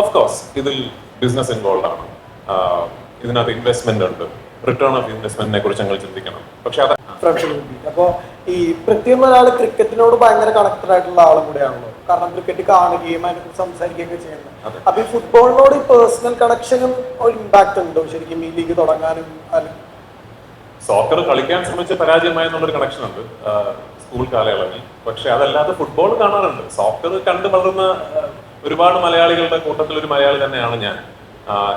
Of course ഇതിൽ business involve ആണ്. ഇതിനകത്ത് ഇൻവെസ്റ്റ്മെന്റ് ഉണ്ട്. റിട്ടേൺ ഓഫ് ഇൻവെസ്റ്റ്മെന്റിനെ കുറിച്ച് ഞങ്ങൾ ചിന്തിക്കണം. പക്ഷെ അത് അപ്പോ അപ്പോൾ ഈ പ്രത്യേകം ഒരാൾ ക്രിക്കറ്റിനോട് ഭയങ്കര കണക്റ്റഡ് ആയിട്ടുള്ള ആളും കൂടെയാണല്ലോ. കാരണം ക്രിക്കറ്റ് കാണുകയും അതിനെക്കുറിച്ച് സംസാരിക്കുകയൊക്കെ ചെയ്യുന്നത്. അപ്പൊ ഈ ഫുട്ബോളിനോട് ഈ പേഴ്സണൽ കണക്ഷനും ഒരു ഇമ്പാക്ട് ഉണ്ടോ? ശരിക്കും ഈ ലീഗ് തുടങ്ങാനും സോക്കർ കളിക്കാൻ ശ്രമിച്ച പരാജയമായ എന്നുള്ളൊരു കണക്ഷൻ ഉണ്ട്. സ്കൂൾ കാലയളവിൽ. പക്ഷെ അതല്ലാതെ ഫുട്ബോൾ കാണാറുണ്ട്. സോക്കർ കണ്ടു വളർന്ന ഒരുപാട് മലയാളികളുടെ കൂട്ടത്തിൽ ഒരു മലയാളി തന്നെയാണ് ഞാൻ.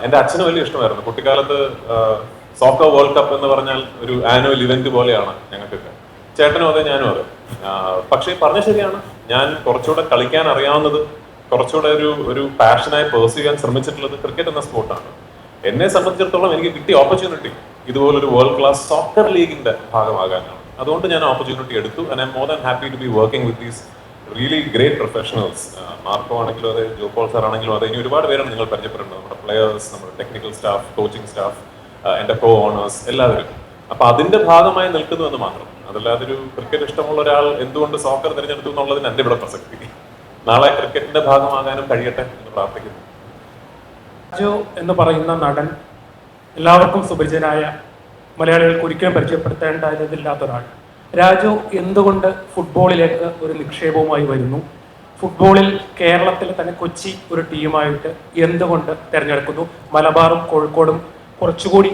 എന്റെ അച്ഛന് വലിയ ഇഷ്ടമായിരുന്നു. കുട്ടിക്കാലത്ത് സോക്കർ വേൾഡ് കപ്പ് എന്ന് പറഞ്ഞാൽ ഒരു ആനുവൽ ഇവന്റ് പോലെയാണ് ഞങ്ങൾക്കൊക്കെ. ചേട്ടനും അതെ ഞാനും അതെ. പക്ഷേ പറഞ്ഞ ശരിയാണ്. ഞാൻ കുറച്ചുകൂടെ കളിക്കാൻ അറിയാവുന്നത് കുറച്ചുകൂടെ ഒരു ഒരു പാഷനായി പേഴ്സ് ചെയ്യാൻ ശ്രമിച്ചിട്ടുള്ളത് ക്രിക്കറ്റ് എന്ന സ്പോർട്ടാണ് എന്നെ സംബന്ധിച്ചിടത്തോളം എനിക്ക് കിട്ടിയ ഓപ്പർച്യൂണിറ്റി ഇതുപോലൊരു വേൾഡ് ക്ലാസ് സോക്കർ ലീഗിന്റെ ഭാഗമാകാനാണ്. അതുകൊണ്ട് ഞാൻ ഓപ്പർച്യൂണിറ്റി എടുത്തു and I more than happy to be working with these really great professionals Marco ആണെങ്കിലും അതെ ജോപോൾ സാർ ആണെങ്കിലും അതെ ഇനി ഒരുപാട് പേരാണ് നിങ്ങൾ പരിചയപ്പെടുന്നത് നമ്മുടെ പ്ലെയേഴ്സ് നമ്മുടെ ടെക്നിക്കൽ സ്റ്റാഫ് കോച്ചിങ് സ്റ്റാഫ് എന്റെ കോ ഓണേഴ്സ് എല്ലാവരും. അപ്പൊ അതിന്റെ ഭാഗമായി നിൽക്കുന്നു എന്ന് മാത്രം. അതല്ലാതെ ഒരു ക്രിക്കറ്റ് ഇഷ്ടമുള്ള ഒരാൾ എന്തുകൊണ്ട് സോക്കർ തിരഞ്ഞെടുത്തു എന്നുള്ളതിന് എന്റെ ഇവിടെ പ്രസക്തി. നാളെ ക്രിക്കറ്റിന്റെ ഭാഗമാകാനും കഴിയട്ടെ എന്ന് പ്രാർത്ഥിക്കുന്നു. രാജു എന്ന് പറയുന്ന നടൻ എല്ലാവർക്കും സുപരിചിതനായ മലയാളികൾക്ക് ഒരിക്കലും പരിചയപ്പെടുത്തേണ്ടതില്ലാത്ത ഒരാൾ. രാജു എന്തുകൊണ്ട് ഫുട്ബോളിലേക്ക് ഒരു നിക്ഷേപവുമായി വരുന്നു? ഫുട്ബോളിൽ കേരളത്തിൽ തന്നെ കൊച്ചി ഒരു ടീമായിട്ട് എന്തുകൊണ്ട് തിരഞ്ഞെടുക്കുന്നു? മലബാറും കോഴിക്കോടും കുറച്ചുകൂടി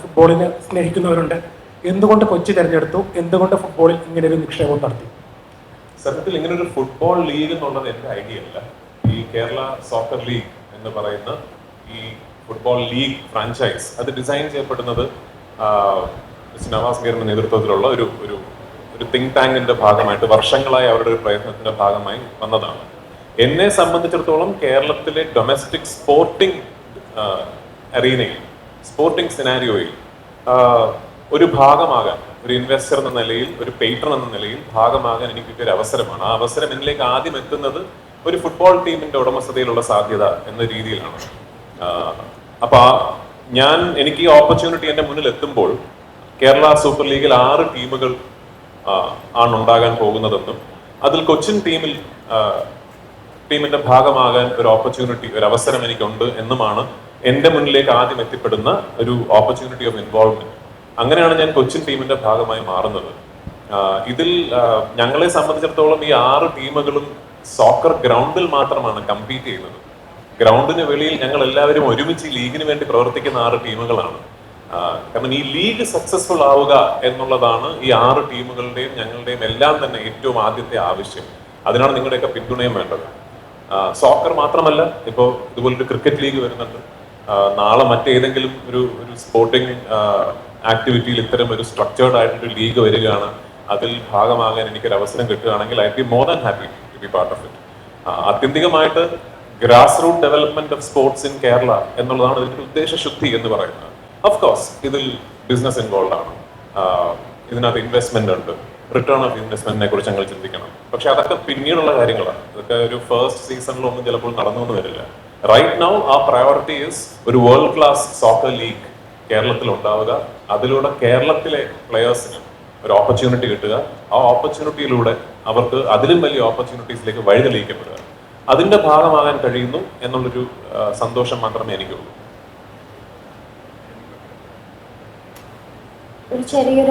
ഫുട്ബോളിനെ സ്നേഹിക്കുന്നവരുണ്ട്. എന്തുകൊണ്ട് കൊച്ചി തിരഞ്ഞെടുത്തു? എന്തുകൊണ്ട് ഫുട്ബോളിൽ ഇങ്ങനെ ഒരു നിക്ഷേപം നടത്തി? സത്യത്തിൽ ഇങ്ങനെ ഒരു ഫുട്ബോൾ ലീഗ് എന്നുള്ളത് എന്റെ ഐഡിയ അല്ല. ഈ കേരള സോക്കർ ലീഗ് എന്ന് പറയുന്ന ഈ ഫുട്ബോൾ ലീഗ് ഫ്രാഞ്ചൈസ് അത് ഡിസൈൻ ചെയ്യപ്പെടുന്നത് നവാസ് മീറിന്റെ നേതൃത്വത്തിലുള്ള ഒരു ഒരു ഒരു തിങ്ക് ടാങ്കിന്റെ ഭാഗമായിട്ട് വർഷങ്ങളായി അവരുടെ ഒരു പ്രയത്നത്തിന്റെ ഭാഗമായി വന്നതാണ്. എന്നെ സംബന്ധിച്ചിടത്തോളം കേരളത്തിലെ ഡൊമസ്റ്റിക് സ്പോർട്ടിംഗ് അറീനയിൽ സ്പോർട്ടിംഗ് സിനാരിയോയിൽ ഒരു ഭാഗമാകാൻ ഒരു ഇൻവെസ്റ്റർ എന്ന നിലയിൽ ഒരു പെയ്റ്റർ എന്ന നിലയിൽ ഭാഗമാകാൻ എനിക്ക് ഒരു അവസരമാണ്. ആ അവസരം എന്നിലേക്ക് ആദ്യം എത്തുന്നത് ഒരു ഫുട്ബോൾ ടീമിന്റെ ഉടമസ്ഥതയിലുള്ള സാധ്യത എന്ന രീതിയിലാണ്. അപ്പൊ ഞാൻ എനിക്ക് ഈ ഓപ്പർച്യൂണിറ്റി എന്റെ മുന്നിൽ എത്തുമ്പോൾ കേരള സൂപ്പർ ലീഗിൽ ആറ് ടീമുകൾ ആണ് ഉണ്ടാകാൻ പോകുന്നതെന്നും അതിൽ കൊച്ചിൻ ടീമിൽ ടീമിന്റെ ഭാഗമാകാൻ ഒരു ഓപ്പർച്യൂണിറ്റി ഒരു അവസരം എനിക്കുണ്ട് എന്നുമാണ് എന്റെ മുന്നിലേക്ക് ആദ്യം എത്തിപ്പെടുന്ന ഒരു ഓപ്പർച്യൂണിറ്റി ഓഫ് ഇൻവോൾവ്മെന്റ് അങ്ങനെയാണ് ഞാൻ കൊച്ചിൻ ടീമിന്റെ ഭാഗമായി മാറുന്നത്. ഇതിൽ ഞങ്ങളെ സംബന്ധിച്ചിടത്തോളം ഈ ആറ് ടീമുകളും സോക്കർ ഗ്രൗണ്ടിൽ മാത്രമാണ് കമ്പീറ്റ് ചെയ്യുന്നത്. ഗ്രൗണ്ടിന് വെളിയിൽ ഞങ്ങൾ എല്ലാവരും ഒരുമിച്ച് ലീഗിന് വേണ്ടി പ്രവർത്തിക്കുന്ന ആറ് ടീമുകളാണ്. കാരണം ഈ ലീഗ് സക്സസ്ഫുൾ ആവുക എന്നുള്ളതാണ് ഈ ആറ് ടീമുകളുടെയും ഞങ്ങളുടെയും എല്ലാം തന്നെ ഏറ്റവും ആദ്യത്തെ ആവശ്യം. അതിനാണ് നിങ്ങളുടെയൊക്കെ പിന്തുണയും വേണ്ടത്. സോക്കർ മാത്രമല്ല ഇപ്പോൾ ഇതുപോലൊരു ക്രിക്കറ്റ് ലീഗ് വരുന്നുണ്ട്. നാളെ മറ്റേതെങ്കിലും ഒരു ഒരു സ്പോർട്ടിംഗ് ആക്ടിവിറ്റിയിൽ ഇത്തരം ഒരു സ്ട്രക്ചേർഡ് ആയിട്ടൊരു ലീഗ് വരികയാണ്. അതിൽ ഭാഗമാകാൻ എനിക്കൊരു അവസരം കിട്ടുകയാണെങ്കിൽ I be more than happy to be part of it ആത്യന്തികമായിട്ട് grass root development of sports in Kerala എന്നുള്ളതാണ് ഇതിന്റെ ഉദ്ദേശശുദ്ധി എന്ന് പറയുന്നത്. ഓഫ് കോഴ്സ് ഇതിൽ ബിസിനസ് ഇൻവോൾവ് ആണ്. ഇതിനകത്ത് ഇൻവെസ്റ്റ്മെന്റ് ഉണ്ട്. റിട്ടേൺ ഓഫ് ഇൻവെസ്റ്റ്മെന്റിനെ കുറിച്ച് ഞങ്ങൾ ചിന്തിക്കണം. പക്ഷെ അതൊക്കെ പിന്നീടുള്ള കാര്യങ്ങളാണ്. ഇതൊക്കെ ഒരു ഫസ്റ്റ് സീസണിലൊന്നും ചിലപ്പോൾ നടന്നു വരില്ല. റൈറ്റ് നൗ ആ പ്രയോറിറ്റി ഇസ് ഒരു വേൾഡ് ക്ലാസ് സോക്കർ ലീഗ് കേരളത്തിൽ ഉണ്ടാവുക. അതിലൂടെ കേരളത്തിലെ പ്ലെയേഴ്സിന് ഒരു ഓപ്പർച്യൂണിറ്റി കിട്ടുക. ആ ഓപ്പർച്യൂണിറ്റിയിലൂടെ അവർക്ക് അതിലും വലിയ ഓപ്പർച്യൂണിറ്റീസിലേക്ക് വഴിതെളിയിക്കപ്പെടുക. അതിന്റെ ഭാഗമാകാൻ കഴിയുന്നു എന്നുള്ളൊരു സന്തോഷം മാത്രമേ എനിക്കുള്ളൂ. ഒരു ചെറിയൊരു